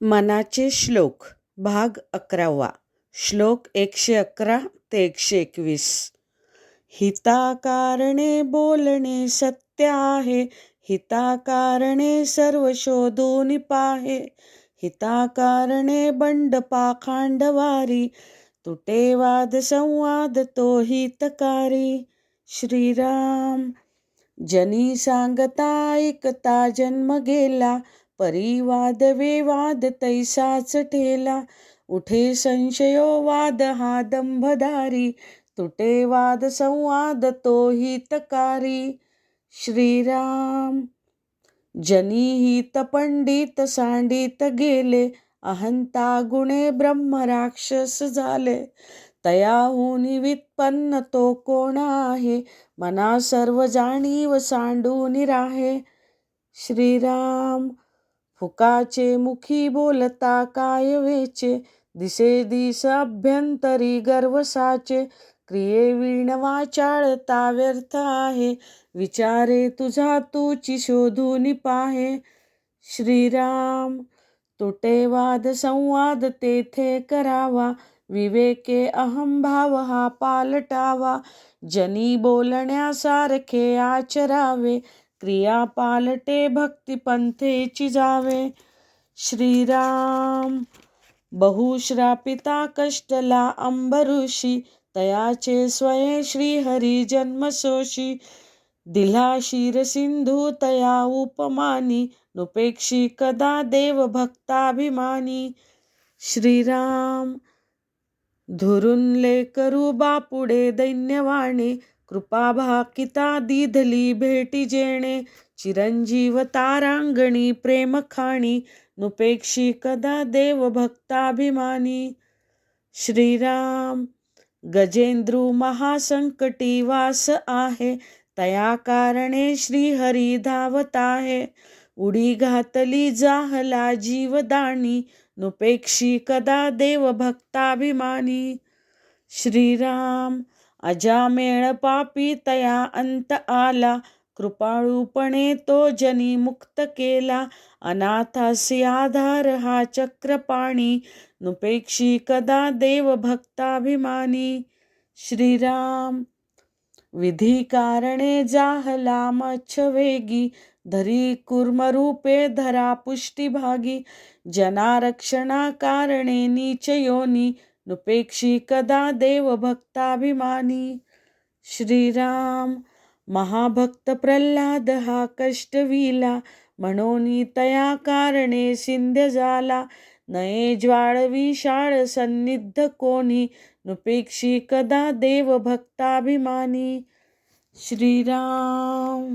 मनाचे श्लोक भाग अकरावा. श्लोक एकशे अकरा ते एकशे एकवीस. हिताकारणे बोलणे सत्य आहे हिताकारणे सर्व शोधून पाहे. हिताकारणे बंड पाखांडवारी तुटे वाद संवाद तो हितकारी. श्रीराम जनी सांगता ऐकता जन्म गेला परिवाद विवाद तैसाच ठेला. उठे संशयो वाद हा दंभधारी. तुटे वाद संवाद तो हितकारी. श्रीराम जनी हित पंडित सांडित गेले. अहंता गुणे ब्रह्म राक्षस झाले. तयाहून वित्पन्न तो कोण आहे? मना सर्व जाणीव सांडून राहे. श्रीराम फुकाचे मुखी बोलता काय वेचे दिसे दिस अभ्यंतरी गर्वसाचे. क्रिये विण वाचाळता व्यर्थ आहे. विचारे तुझा तूची शोधून पाहे श्रीराम तुटे वाद संवाद तेथे करावा. विवेके अहंभाव हा पालटावा. जनी बोलण्यासारखे आचरावे. क्रिया पालटे भक्तिपंथेची जावे श्रीराम बहुश्रापिता कष्टला अंबरुषी तयाचे स्वये श्रीहरी जन्मसोषी दिला शिर सिंधू तया उपमानी नुपेक्षी कदा देव भक्ताभिमानी श्रीराम धुरुनले करू बापुडे दैन्यवाणे कृपा भाकिता दिधली भेटी जेणे चिरंजीव तारांगणी प्रेम खाणी नुपेक्षी कदा देव भक्ताभिमानी। श्रीराम गजेंद्रू महासंकटी वास आहे तया कारणे श्रीहरी धावत आहे। उडी घातली जाहला जीवदानी नुपेक्षी कदा देव भक्ताभिमानी। श्रीराम अजामेळ पापी तया अंत आला. कृपाळूपणे तो जनी मुक्त केला. अनाथासी आधार हा चक्रपाणी. नुपेक्षी कदा देव भक्ताभिमानी श्रीराम विधी कारणे जाहला मच्छ वेगी. धरी कुर्मरूपे धरा पुष्टीभागी. जनारक्षणा कारणे नीच योनी. नुपेक्षी कदा देव भक्ताभिमानी श्रीराम महाभक्त प्रल्हाद हा कष्टविला म्हणून तया कारणे सिंध्य झाला नये ज्वाळवी शाळ सन्निध कोणी नुपेक्षी कदा देव भक्ताभिमानी श्रीराम